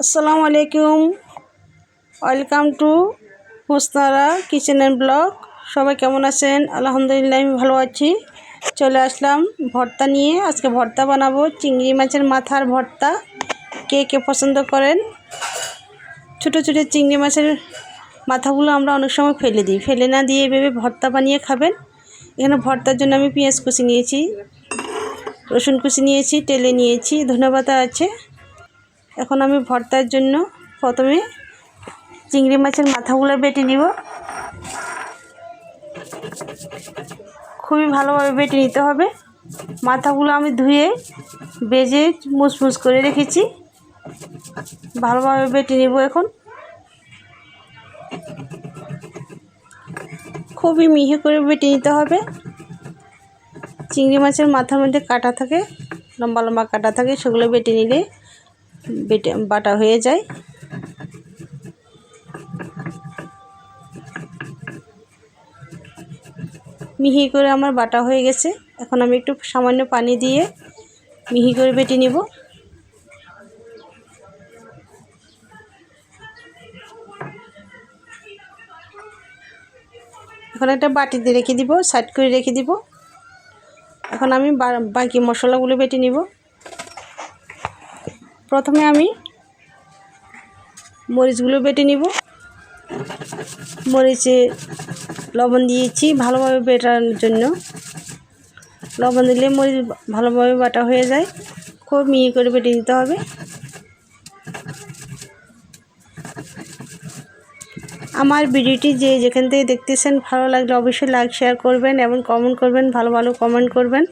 আসসালামু আলাইকুম। Welcome to Mustara kitchen and blog. সবাই কেমন আছেন? আলহামদুলিল্লাহ, আমি ভালো আছি। চলে আসলাম ভর্তা নিয়ে। আজকে ভর্তা বানাবো। চিংড়ি মাছের মাথার ভর্তা। কে কে পছন্দ করেন? ছোটো ছোটো চিংড়ি মাছের মাথাগুলো আমরা অনেক সময় ফেলে দিই। ফেলে না দিয়ে এভাবে ভর্তা বানিয়ে খাবেন। এখানে ভর্তার জন্য আমি পেঁয়াজ কুচি নিয়েছি, রসুন কুচি নিয়েছি, তেলে নিয়েছি, ধনেপাতা আছে। এখন আমি ভর্তার জন্য প্রথমে চিংড়ি মাছের মাথাগুলো বেটে নিব। খুবই ভালোভাবে বেটে নিতে হবে। মাথাগুলো আমি ধুয়ে বেজে মুসমুস করে রেখেছি। ভালোভাবে বেটে নিব এখন। খুবই মিহি করে বেটে নিতে হবে। চিংড়ি মাছের মাথার মধ্যে কাটা থাকে, লম্বা লম্বা কাটা থাকে, সেগুলো বেটে নিলে বেটে, বাটা হয়ে যায়। মিহি করে আমার বাটা হয়ে গেছে। এখন আমি একটু সামান্য পানি দিয়ে মিহি করে বেটে নিব। এখন একটা বাটিতে রেখে দিব, সাইড করে রেখে দিব। এখন আমি বাকি মশলাগুলো বেটে নিব। প্রথমে আমি মরিচগুলো বেটে নিব। মরিচে লবণ দিয়েছি ভালোভাবে বেটানোর জন্য। লবণ দিলে মরিচ ভালোভাবে বাটা হয়ে যায়। খুব মিহি করে বেটে নিতে হবে। আমার ভিডিওটি যে যেখান থেকে দেখতেছেন, ভালো লাগলে অবশ্যই লাইক, শেয়ার করবেন এবং কমেন্ট করবেন, ভালো ভালো কমেন্ট করবেন।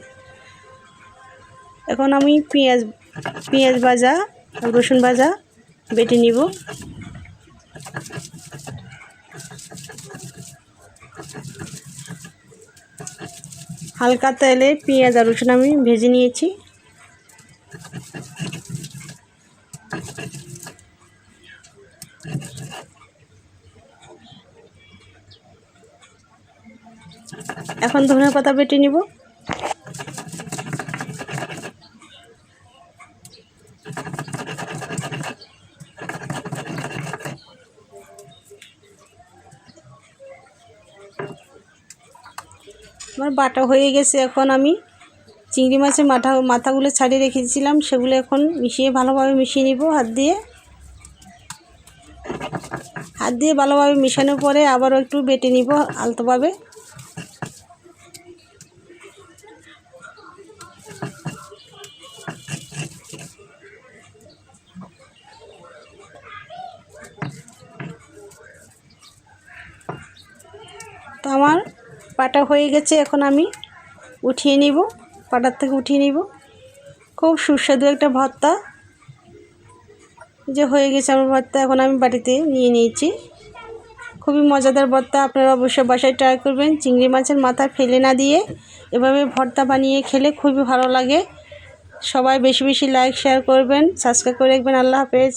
এখন আমি পেঁয়াজ পেঁয়াজ ভাজা, রসুন ভাজা, বেটে নিব। হালকা তেলে পেঁয়াজ আর রসুন আমি ভেজে নিয়েছি। এখন ধনে পাতা বেটে নিব। আমার বাটা হয়ে গেছে এখন আমি চিংড়ি মাছের মাথা মাথাগুলো ছাড়িয়ে রেখেছিলাম, সেগুলো এখন মিশিয়ে ভালোভাবে মিশিয়ে নিব হাত দিয়ে। হাত দিয়ে ভালোভাবে মিশানোর পরে আবারও একটু বেটে নিব আলতোভাবে। তো আমার পাটা হয়ে গেছে, এখন আমি উঠিয়ে নিব, পাটার থেকে উঠিয়ে নিব। খুব সুস্বাদু একটা ভর্তা। যে হয়ে গেছে আমার ভর্তা, এখন আমি বাড়িতে নিয়ে নিয়েছি। খুবই মজাদার ভর্তা, আপনারা অবশ্যই বাসায় ট্রাই করবেন। চিংড়ি মাছের মাথা ফেলে না দিয়ে এভাবে ভর্তা বানিয়ে খেলে খুবই ভালো লাগে। সবাই বেশি বেশি লাইক শেয়ার করবেন সাবস্ক্রাইব করে রাখবেন। আল্লাহ হাফেজ।